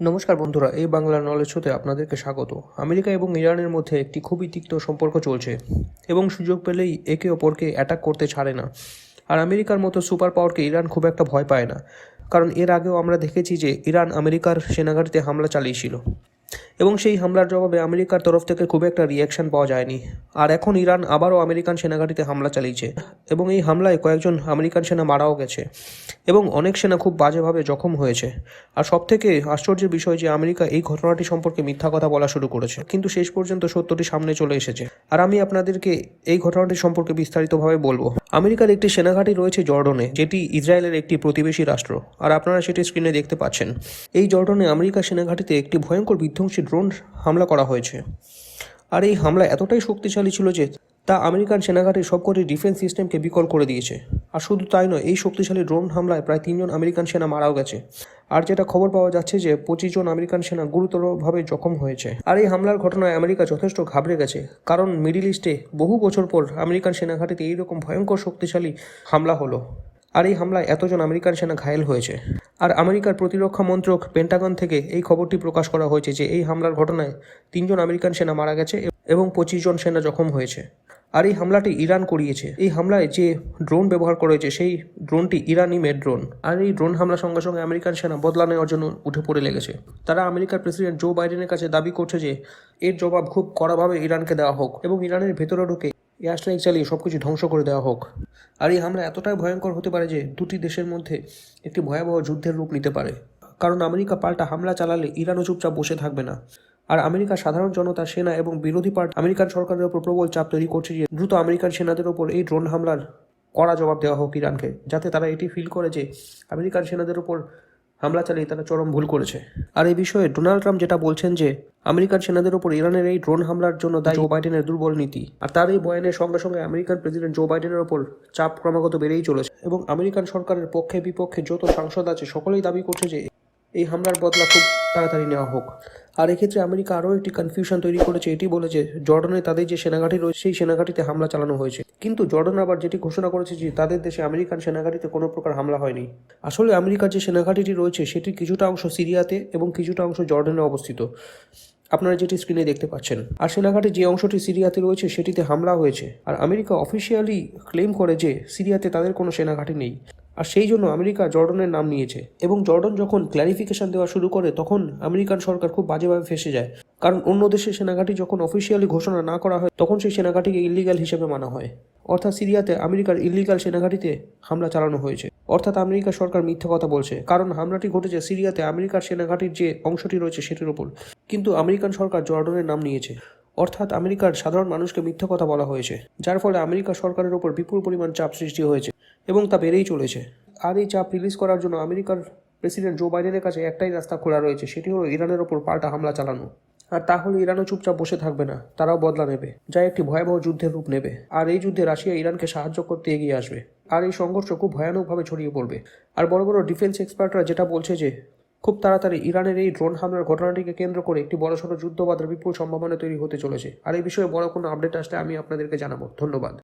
নমস্কার বন্ধুরা, এই বাংলা নলেজ হতে আপনাদেরকে স্বাগত। আমেরিকা এবং ইরানের মধ্যে একটি খুবই তিক্ত সম্পর্ক চলছে এবং সুযোগ পেলেই একে অপরকে অ্যাটাক করতে ছাড়ে না। আর আমেরিকার মতো সুপার পাওয়ারকে ইরান খুব একটা ভয় পায় না। কারণ এর আগেও আমরা দেখেছি যে ইরান আমেরিকার সেনাঘাটিতে হামলা চালিয়েছিল। এবং সেই হামলার জবাবে আমেরিকার তরফ থেকে খুব একটা রিয়াকশন পাওয়া যায়নি। আর এখন ইরান আবারও আমেরিকান সেনাঘাটিতে হামলা চালিয়েছে। এবং এই হামলায় কয়েকজন আমেরিকান সেনা মারাও গেছে। এবং অনেক সেনা খুব বাজেভাবে জখম হয়েছে। আর সবথেকে আশ্চর্যের বিষয় যে আমেরিকা এই ঘটনাটি সম্পর্কে মিথ্যা কথা বলা শুরু করেছে। কিন্তু শেষ পর্যন্ত সত্যটি সামনে চলে এসেছে। আর আমি আপনাদেরকে এই ঘটনাটি সম্পর্কে বিস্তারিতভাবে বলব। আমেরিকার একটি সেনাঘাঁটি রয়েছে জর্ডনে, যেটি ইসরায়েলের একটি প্রতিবেশী রাষ্ট্র। আর আপনারা সেটি স্ক্রিনে দেখতে পাচ্ছেন। এই জর্ডনে আমেরিকা সেনাঘাঁটিতে একটি ভয়ঙ্কর বিধ্বংসী ড্রোন হামলা করা হয়েছে। আর এই হামলা এতটাই শক্তিশালী ছিল যে তা আমেরিকান সেনাঘাটির সবকটি ডিফেন্স সিস্টেমকে বিকল করে দিয়েছে। আর শুধু তাই নয়, এই শক্তিশালী ড্রোন হামলায় প্রায় তিনজন আমেরিকান সেনা মারাও গেছে। আর যেটা খবর পাওয়া যাচ্ছে যে পঁচিশ জন আমেরিকান সেনা গুরুতরভাবে জখম হয়েছে। আর এই হামলার ঘটনায় আমেরিকা যথেষ্ট ঘাবড়ে গেছে, কারণ মিডিল ইস্টে বহু বছর পর আমেরিকান সেনাঘাটিতে এইরকম ভয়ঙ্কর শক্তিশালী হামলা হলো। আর এই হামলায় এতজন আমেরিকান সেনা ঘায়েল হয়েছে। আর আমেরিকার প্রতিরক্ষা মন্ত্রক পেন্টাগন থেকে এই খবরটি প্রকাশ করা হয়েছে যে এই হামলার ঘটনায় তিনজন আমেরিকান সেনা মারা গেছে এবং পঁচিশ জন সেনা জখম হয়েছে। আর এই হামলাটি ইরান করিয়েছে। এই হামলায় যে ড্রোন ব্যবহার করেছে সেই ড্রোনটি ইরানি মেড ড্রোন। আর এই ড্রোন হামলার সঙ্গে সঙ্গে আমেরিকান সেনা বদলা নেওয়ার জন্য উঠে পড়ে লেগেছে। তারা আমেরিকার প্রেসিডেন্ট জো বাইডেনের কাছে দাবি করছে যে এর জবাব খুব কড়াভাবে ইরানকে দেওয়া হোক এবং ইরানের ভেতরে ঢুকে এয়ার স্ট্রাইক চালিয়ে সব কিছু ধ্বংস করে দেওয়া হোক। আর এই হামলা এতটাই ভয়ঙ্কর হতে পারে যে দুটি দেশের মধ্যে একটি ভয়াবহ যুদ্ধের রূপ নিতে পারে। কারণ আমেরিকা পাল্টা হামলা চালালে ইরানও চুপচাপ বসে থাকবে না। আর আমেরিকার সাধারণ জনতা, সেনা এবং বিরোধী পার্টি আমেরিকান সরকারের ওপর প্রবল চাপ তৈরি করছে যে দ্রুত আমেরিকান সেনাদের ওপর এই ড্রোন হামলার কড়া জবাব দেওয়া হোক ইরানকে, যাতে তারা এটি ফিল করে যে আমেরিকান সেনাদের ওপর হামলা চালিয়ে তারা চরম ভুল করেছে। আর এই বিষয়ে ডোনাল্ড ট্রাম্প যেটা বলছেন যে আমেরিকান সেনাদের ওপর ইরানের এই ড্রোন হামলার জন্য দায়ী জো বাইডেনের দুর্বল নীতি। আর তার এই বয়ানের সঙ্গে সঙ্গে আমেরিকান প্রেসিডেন্ট জো বাইডেনের ওপর চাপ ক্রমাগত বেড়েই চলেছে। এবং আমেরিকান সরকারের পক্ষে বিপক্ষে যত সাংসদ আছে সকলেই দাবি করছে যে এই হামলার বদলা খুব তাড়াতাড়ি নেওয়া হোক। আর এক্ষেত্রে আমেরিকা আরও একটি কনফিউশন তৈরি করেছে এটি বলেছে জর্ডনে তাদের যে সেনাঘাঁটি রয়েছে সেই সেনাঘাঁটিতে হামলা চালানো হয়েছে। কিন্তু জর্ডন আবার যেটি ঘোষণা করেছে যে তাদের দেশে আমেরিকান সেনাঘাঁটিতে কোনো প্রকার হামলা হয়নি। আসলে আমেরিকার যে সেনাঘাঁটিটি রয়েছে সেটির কিছুটা অংশ সিরিয়াতে এবং কিছুটা অংশ জর্ডনে অবস্থিত। আপনারা যেটি স্ক্রিনে দেখতে পাচ্ছেন আর সেনাঘাটে যে অংশটি সিরিয়াতে রয়েছে সেটিতে হামলা হয়েছে। আর আমেরিকা অফিসিয়ালি ক্লেম করে যে সিরিয়াতে তাদের কোনো সেনাঘাটি নেই। আর সেই জন্য আমেরিকা জর্ডনের নাম নিয়েছে। এবং জর্ডন যখন ক্ল্যারিফিকেশন দেওয়া শুরু করে, তখন আমেরিকান সরকার খুব বাজেভাবে ফেসে যায়। কারণ অন্য দেশের সেনাঘাঁটি যখন অফিসিয়ালি ঘোষণা না করা হয়, তখন সেই সেনাঘাঁটিকে ইলিগাল হিসেবে মানা হয়। অর্থাৎ সিরিয়াতে আমেরিকার ইলিগাল সেনাঘাঁটিতে হামলা চালানো হয়েছে। অর্থাৎ আমেরিকা সরকার মিথ্যা কথা বলছে। কারণ হামলাটি ঘটেছে সিরিয়াতে আমেরিকার সেনাঘাঁটির যে অংশটি রয়েছে সেটির ওপর। কিন্তু আমেরিকান সরকার জর্ডনের নাম নিয়েছে। অর্থাৎ আমেরিকার সাধারণ মানুষকে মিথ্যা কথা বলা হয়েছে। যার ফলে আমেরিকা সরকারের ওপর বিপুল পরিমাণ চাপ সৃষ্টি হয়েছে এবং তা বেড়েই চলেছে। আর এই চাপ রিলিজ করার জন্য আমেরিকার প্রেসিডেন্ট জো বাইডেনের কাছে একটাই রাস্তা খোলা রয়েছে, সেটি হলো ইরানের ওপর পাল্টা হামলা চালানো। আর তাহলে ইরানও চুপচাপ বসে থাকবে না, তারাও বদলা নেবে। যা একটি ভয়াবহ যুদ্ধের রূপ নেবে। আর এই যুদ্ধে রাশিয়া ইরানকে সাহায্য করতে এগিয়ে আসবে। আর এই সংঘর্ষ খুব ভয়ানকভাবে ছড়িয়ে পড়বে। আর বড় বড় ডিফেন্স এক্সপার্টরা যেটা বলছে যে, খুব তাড়াতাড়ি ইরানের এই ড্রোন হামলার ঘটনাটিকে কেন্দ্র করে একটি বড়সড় যুদ্ধবাদের বিপুল সম্ভাবনা তৈরি হতে চলেছে। আর এই বিষয়ে বড় কোনো আপডেট আসলে আমি আপনাদেরকে জানাব। ধন্যবাদ।